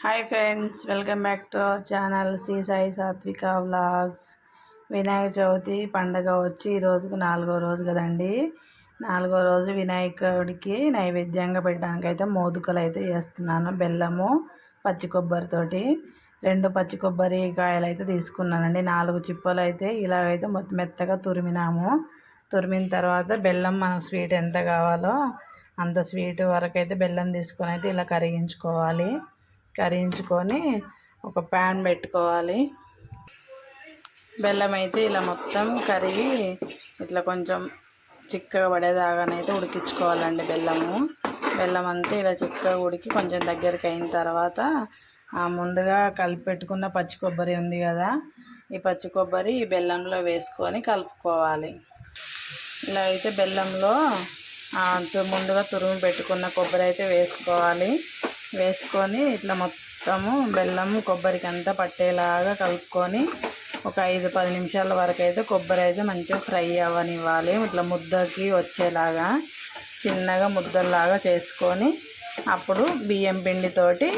Hi friends welcome back to our channel Shri Sai Satvika vlogs Vinayaka Chavithi పండగ వచ్చి ఈ నాలుగో రోజు కదండి. నాలుగో రోజు వినాయకుడికి నైవేద్యంగా పెట్టడానికి అయితే మోదుకలు అయితే చేస్తున్నాను బెల్లము పచ్చి కొబ్బరితోటి రెండు పచ్చి కొబ్బరి కాయలు అయితే తీసుకున్నానండి. నాలుగు చిప్పలు అయితే ఇలాగైతే మొత్తం మెత్తగా తురిమినాము. తురిమిన తర్వాత బెల్లం మనం స్వీట్ ఎంత కావాలో అంత స్వీట్ వరకు అయితే బెల్లం తీసుకొని అయితే ఇలా కరిగించుకోవాలి. కరిగించుకొని ఒక ప్యాన్ పెట్టుకోవాలి. బెల్లం అయితే ఇలా మొత్తం కరిగి ఇట్లా కొంచెం చిక్కగా పడేదాగానైతే ఉడికించుకోవాలండి బెల్లము. బెల్లం అంతా ఇలా చిక్కగా ఉడికి కొంచెం దగ్గరికి అయిన తర్వాత ముందుగా కలిపి పెట్టుకున్న పచ్చి కొబ్బరి ఉంది కదా ఈ పచ్చి కొబ్బరి ఈ బెల్లంలో వేసుకొని కలుపుకోవాలి. ఇలా అయితే బెల్లంలో ముందుగా తురుము పెట్టుకున్న కొబ్బరి అయితే వేసుకోవాలి. వేసుకొని ఇట్లా మొత్తము బెల్లం కొబ్బరికి అంతా పట్టేలాగా కలుపుకొని ఒక ఐదు పది నిమిషాల వరకు అయితే కొబ్బరి అయితే మంచిగా ఫ్రై అవ్వనివ్వాలి. ఇట్లా ముద్దకి వచ్చేలాగా చిన్నగా ముద్దల్లాగా చేసుకొని అప్పుడు బియ్యం పిండితోటి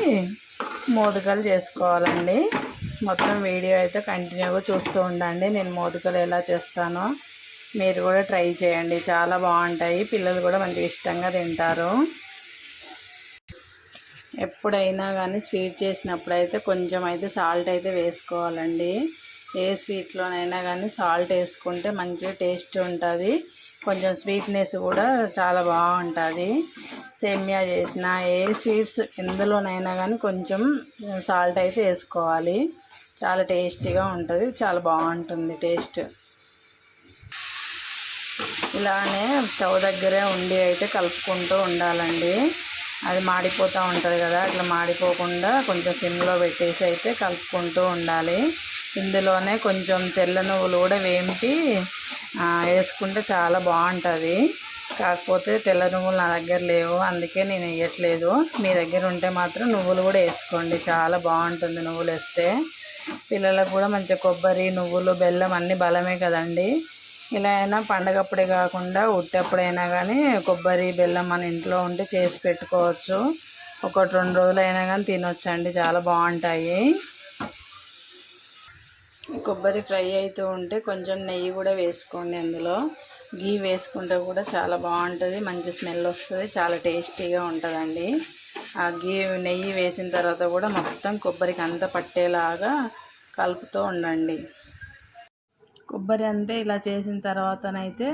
మోదుకలు చేసుకోవాలండి. మొత్తం వీడియో అయితే కంటిన్యూగా చూస్తూ ఉండండి. నేను మోదుకలు ఎలా చేస్తానో మీరు కూడా ట్రై చేయండి. చాలా బాగుంటాయి. పిల్లలు కూడా మంచిగా ఇష్టంగా తింటారు. ఎప్పుడైనా కానీ స్వీట్ చేసినప్పుడు అయితే కొంచెం అయితే సాల్ట్ అయితే వేసుకోవాలండి. ఏ స్వీట్లోనైనా కానీ సాల్ట్ వేసుకుంటే మంచిగా టేస్ట్ ఉంటుంది. కొంచెం స్వీట్నెస్ కూడా చాలా బాగుంటుంది. సేమియా చేసిన ఏ స్వీట్స్ ఎందులోనైనా కానీ కొంచెం సాల్ట్ అయితే వేసుకోవాలి. చాలా టేస్టీగా ఉంటుంది. చాలా బాగుంటుంది టేస్ట్. ఇలానే స్టవ్ దగ్గరే ఉండి అయితే కలుపుకుంటూ ఉండాలండి. అది మాడిపోతూ ఉంటుంది కదా అట్లా మాడిపోకుండా కొంచెం సిమ్లో పెట్టేసి అయితే కలుపుకుంటూ ఉండాలి. ఇందులోనే కొంచెం తెల్ల నువ్వులు కూడా వేంపి వేసుకుంటే చాలా బాగుంటుంది. కాకపోతే తెల్ల నువ్వులు నా దగ్గర లేవు అందుకే నేను వేయట్లేదు. మీ దగ్గర ఉంటే మాత్రం నువ్వులు కూడా వేసుకోండి చాలా బాగుంటుంది నువ్వులు వేస్తే. పిల్లలకు కూడా మంచిగా కొబ్బరి నువ్వులు బెల్లం అన్నీ బలమే కదండి. ఇలా అయినా పండగప్పుడే కాకుండా ఉట్టప్పుడైనా కానీ కొబ్బరి బెల్లం మన ఇంట్లో ఉంటే చేసి పెట్టుకోవచ్చు. ఒకటి రెండు రోజులు అయినా కానీ తినొచ్చండి. చాలా బాగుంటాయి. కొబ్బరి ఫ్రై అవుతూ ఉంటే కొంచెం నెయ్యి కూడా వేసుకోండి అందులో. గీ వేసుకుంటే కూడా చాలా బాగుంటుంది. మంచి స్మెల్ వస్తుంది. చాలా టేస్టీగా ఉంటుందండి. ఆ గీ నెయ్యి వేసిన తర్వాత కూడా మొత్తం కొబ్బరికి అంతా పట్టేలాగా కలుపుతూ ఉండండి. కొబ్బరి అంతే ఇలా చేసిన తర్వాతనైతే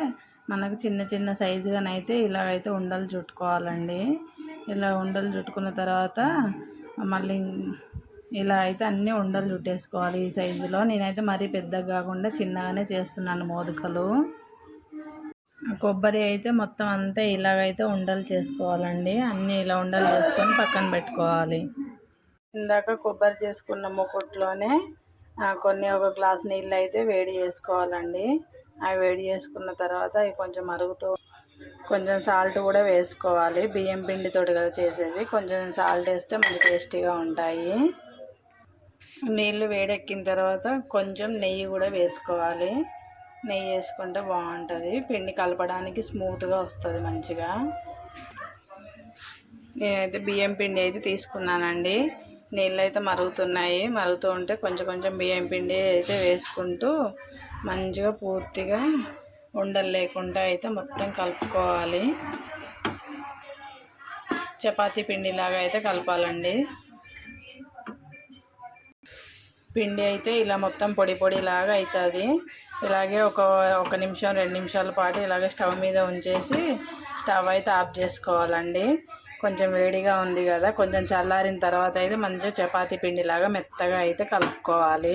మనకు చిన్న చిన్న సైజుగానైతే ఇలాగైతే ఉండలు చుట్టుకోవాలండి. ఇలా ఉండలు చుట్టుకున్న తర్వాత మళ్ళీ ఇలా అయితే అన్నీ ఉండలు చుట్టేసుకోవాలి ఈ సైజులో. నేనైతే మరీ పెద్దగా కాకుండా చిన్నగానే చేస్తున్నాను మోదకలు. కొబ్బరి అయితే మొత్తం అంతా ఇలాగైతే ఉండలు చేసుకోవాలండి. అన్నీ ఇలా ఉండలు చేసుకొని పక్కన పెట్టుకోవాలి. ఇందాక కొబ్బరి చేసుకున్న ముకుట్లోనే కొన్ని ఒక గ్లాస్ నీళ్ళు అయితే వేడి చేసుకోవాలండి. అవి వేడి చేసుకున్న తర్వాత అవి కొంచెం మరుగుతూ కొంచెం సాల్ట్ కూడా వేసుకోవాలి. బియ్యం పిండితోటి కదా చేసేది. కొంచెం సాల్ట్ వేస్తే మంచి టేస్టీగా ఉంటాయి. నీళ్ళు వేడెక్కిన తర్వాత కొంచెం నెయ్యి కూడా వేసుకోవాలి. నెయ్యి వేసుకుంటే బాగుంటుంది. పిండి కలపడానికి స్మూత్గా వస్తుంది మంచిగా. నేనైతే బియ్యం పిండి అయితే తీసుకున్నానండి. నీళ్ళు అయితే మరుగుతున్నాయి. మరుగుతూ ఉంటే కొంచెం కొంచెం బియ్యం పిండి అయితే వేసుకుంటూ మంచిగా పూర్తిగా ఉండలు లేకుండా అయితే మొత్తం కలుపుకోవాలి. చపాతీ పిండిలాగా అయితే కలపాలండి. పిండి అయితే ఇలా మొత్తం పొడి పొడిలాగా అవుతుంది. ఇలాగే ఒక ఒక నిమిషం రెండు నిమిషాల పాటు ఇలాగే స్టవ్ మీద ఉంచేసి స్టవ్ అయితే ఆఫ్ చేసుకోవాలండి. కొంచెం వేడిగా ఉంది కదా కొంచెం చల్లారిన తర్వాత అయితే మంచిగా చపాతీ పిండిలాగా మెత్తగా అయితే కలుపుకోవాలి.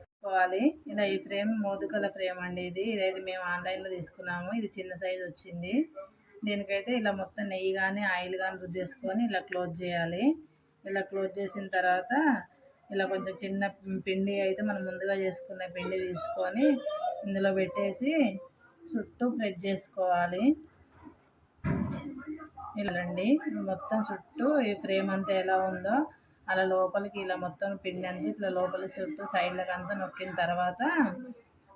కలుపుకోవాలి. ఇలా ఈ ఫ్రేమ్ మోదుకల ఫ్రేమ్ అండి ఇది. ఇదైతే మేము ఆన్లైన్లో తీసుకున్నాము. ఇది చిన్న సైజు వచ్చింది. దీనికైతే ఇలా మొత్తం నెయ్యి కానీ ఆయిల్ కానీ రుద్దేసుకొని ఇలా క్లోజ్ చేయాలి. ఇలా క్లోజ్ చేసిన తర్వాత ఇలా కొంచెం చిన్న పిండి అయితే మనం ముందుగా చేసుకున్న పిండి తీసుకొని ఇందులో పెట్టేసి చుట్టూ ప్రెస్ చేసుకోవాలి. ఇలాండి మొత్తం చుట్టూ ఈ ఫ్రేమ్ అంతా ఎలా ఉందో అలా లోపలికి ఇలా మొత్తం పిండి అంతా ఇట్లా లోపలి చుట్టూ సైడ్లకు అంతా నొక్కిన తర్వాత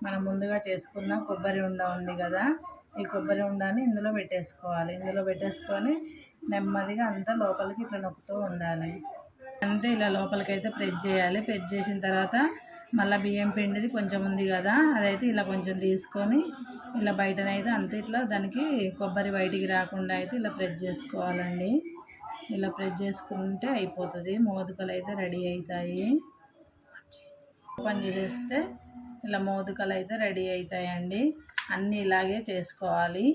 మనం ముందుగా చేసుకున్న కొబ్బరి ఉండ ఉంది కదా ఈ కొబ్బరి ఉండని ఇందులో పెట్టేసుకోవాలి. ఇందులో పెట్టేసుకొని నెమ్మదిగా అంతా లోపలికి ఇట్లా నొక్కుతూ ఉండాలి. అంతే ఇలా లోపలికైతే ప్రెస్ చేయాలి. ప్రెస్ చేసిన తర్వాత మళ్ళీ బియ్యం పిండిది కొంచెం ఉంది కదా అదైతే ఇలా కొంచెం తీసుకొని ఇలా బయటనైతే అంతే ఇట్లా దానికి కొబ్బరి బయటికి రాకుండా అయితే ఇలా ప్రెస్ చేసుకోవాలండి. ఇలా ప్రెస్ చేసుకుంటే అయిపోతుంది. మోదుకలు అయితే రెడీ అవుతాయి ఓపెన్ చేస్తే ఇలా మోదుకలు అయితే రెడీ అవుతాయండి అన్నీ ఇలాగే చేసుకోవాలి.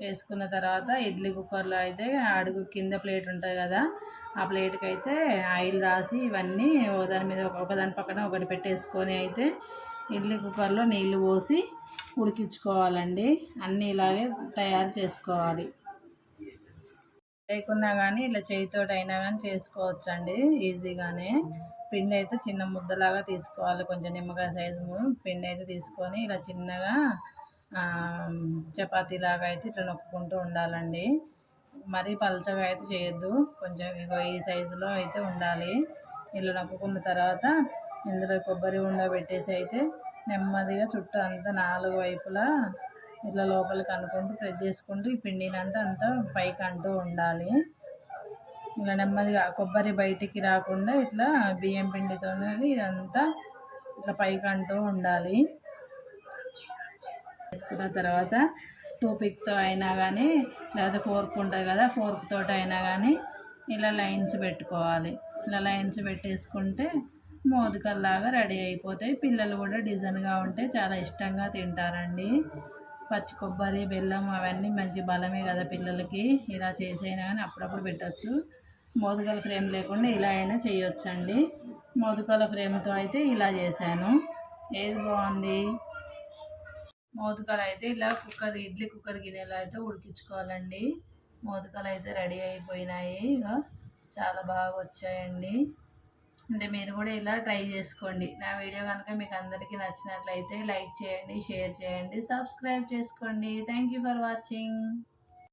చేసుకున్న తర్వాత ఇడ్లీ కుక్కర్లో అయితే అడుగు కింద ప్లేట్ ఉంటుంది కదా ఆ ప్లేట్కి అయితే ఆయిల్ రాసి ఇవన్నీ దాని మీద ఒకదాని పక్కన ఒకటి పెట్టేసుకొని అయితే ఇడ్లీ కుక్కర్లో నీళ్ళు పోసి ఉడికించుకోవాలండి. అన్నీ ఇలాగే తయారు చేసుకోవాలి. లేకున్నా కానీ ఇలా చేయితోటి అయినా కానీ చేసుకోవచ్చు అండి ఈజీగానే. పిండి అయితే చిన్న ముద్దలాగా తీసుకోవాలి కొంచెం నిమ్మకాయ సైజు పిండి అయితే తీసుకొని ఇలా చిన్నగా చపాతీ లాగా అయితే ఇట్లా నొక్కుకుంటూ ఉండాలండి. మరీ పలచగా అయితే చేయొద్దు. కొంచెం ఇగో ఈ సైజులో అయితే ఉండాలి. ఇలా నొక్కుకున్న తర్వాత ఇందులో కొబ్బరి ఉండ పెట్టేసి అయితే నెమ్మదిగా చుట్టూ అంతా నాలుగు వైపులా ఇట్లా లోపలికి అనుకుంటూ ప్రెస్ చేసుకుంటూ ఈ పిండినంతా అంతా అంతా పైకి అంటూ ఉండాలి. ఇలా నెమ్మదిగా కొబ్బరి బయటికి రాకుండా ఇట్లా బియ్యం పిండితో ఇదంతా ఇట్లా పైకి అంటూ ఉండాలి. వేసుకున్న తర్వాత టూపిక్తో అయినా కానీ లేదా ఫోర్క్ ఉంటుంది కదా ఫోర్క్ తోటి అయినా కానీ ఇలా లైన్స్ పెట్టుకోవాలి. ఇలా లైన్స్ పెట్టేసుకుంటే మోదకల్లాగా రెడీ అయిపోతాయి. పిల్లలు కూడా డిజైన్గా ఉంటే చాలా ఇష్టంగా తింటారండి. పచ్చి కొబ్బరి బెల్లం అవన్నీ మంచి బలమే కదా పిల్లలకి. ఇలా చేసైనా కానీ అప్పుడప్పుడు పెట్టచ్చు. మోదకల ఫ్రేమ్ లేకుండా ఇలా అయినా చేయొచ్చండి. మోదకల ఫ్రేమ్తో అయితే ఇలా చేశాను. ఏది బాగుంది మోదకాలు అయితే ఇలా కుక్కర్ ఇడ్లీ కుక్కర్ గిన్నెలో అయితే ఉడికించుకోవాలండి. మోదకాలు అయితే రెడీ అయిపోయినాయి. ఇక చాలా బాగా వచ్చాయండి. అంటే మీరు కూడా ఇలా ట్రై చేసుకోండి. నా వీడియో కనుక మీకు అందరికీ నచ్చినట్లయితే లైక్ చేయండి షేర్ చేయండి సబ్స్క్రైబ్ చేసుకోండి. Thank you for watching